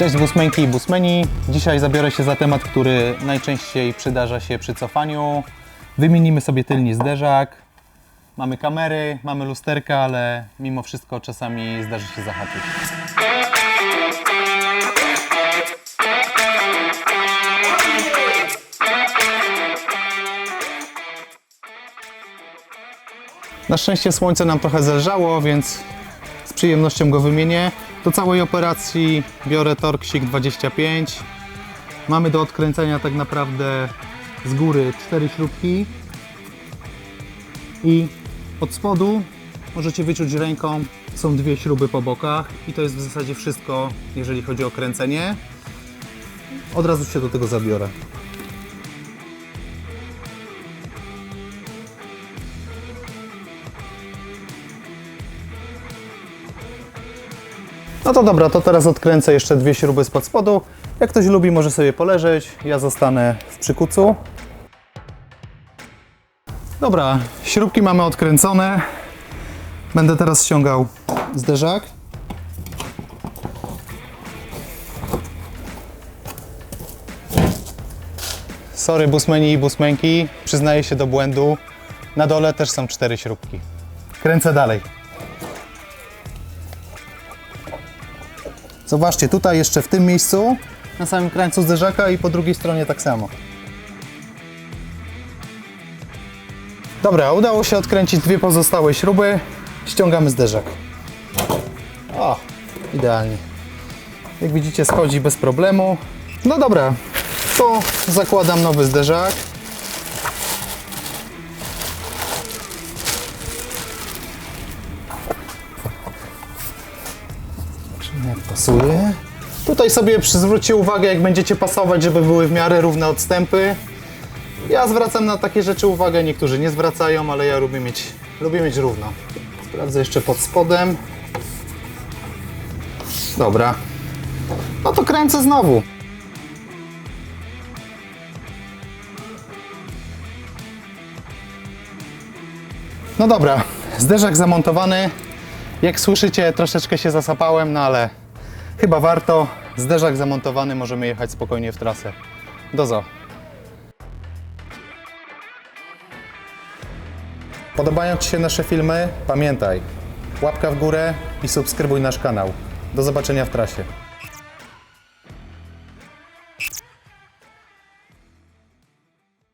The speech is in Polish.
Cześć busmenki i busmeni. Dzisiaj zabiorę się za temat, który najczęściej przydarza się przy cofaniu. Wymienimy sobie tylni zderzak. Mamy kamery, mamy lusterka, ale mimo wszystko czasami zdarzy się zahaczyć. Na szczęście słońce nam trochę zelżało, więc przyjemnością go wymienię. Do całej operacji biorę Torksik 25. Mamy do odkręcenia tak naprawdę z góry cztery śrubki i od spodu możecie wyczuć ręką są dwie śruby po bokach i to jest w zasadzie wszystko, jeżeli chodzi o kręcenie. Od razu się do tego zabiorę. No to dobra, to teraz odkręcę jeszcze dwie śruby spod spodu. Jak ktoś lubi, może sobie poleżeć. Ja zostanę w przykucu. Dobra, śrubki mamy odkręcone. Będę teraz ściągał zderzak. Sorry, busmeni i busmenki, przyznaję się do błędu. Na dole też są cztery śrubki. Kręcę dalej. Zobaczcie, tutaj jeszcze w tym miejscu, na samym krańcu zderzaka i po drugiej stronie tak samo. Dobra, udało się odkręcić dwie pozostałe śruby. Ściągamy zderzak. O, idealnie. Jak widzicie, schodzi bez problemu. No dobra, to zakładam nowy zderzak. Jak pasuje. Tutaj sobie zwróćcie uwagę, jak będziecie pasować, żeby były w miarę równe odstępy. Ja zwracam na takie rzeczy uwagę, niektórzy nie zwracają, ale ja lubię mieć, lubię mieć równo. Sprawdzę jeszcze pod spodem. Dobra. No to kręcę znowu. No dobra, zderzak zamontowany. Jak słyszycie, troszeczkę się zasapałem, no ale chyba warto. Zderzak zamontowany, możemy jechać spokojnie w trasę. Dozo. Podobają Ci się nasze filmy? Pamiętaj, łapka w górę i subskrybuj nasz kanał. Do zobaczenia w trasie.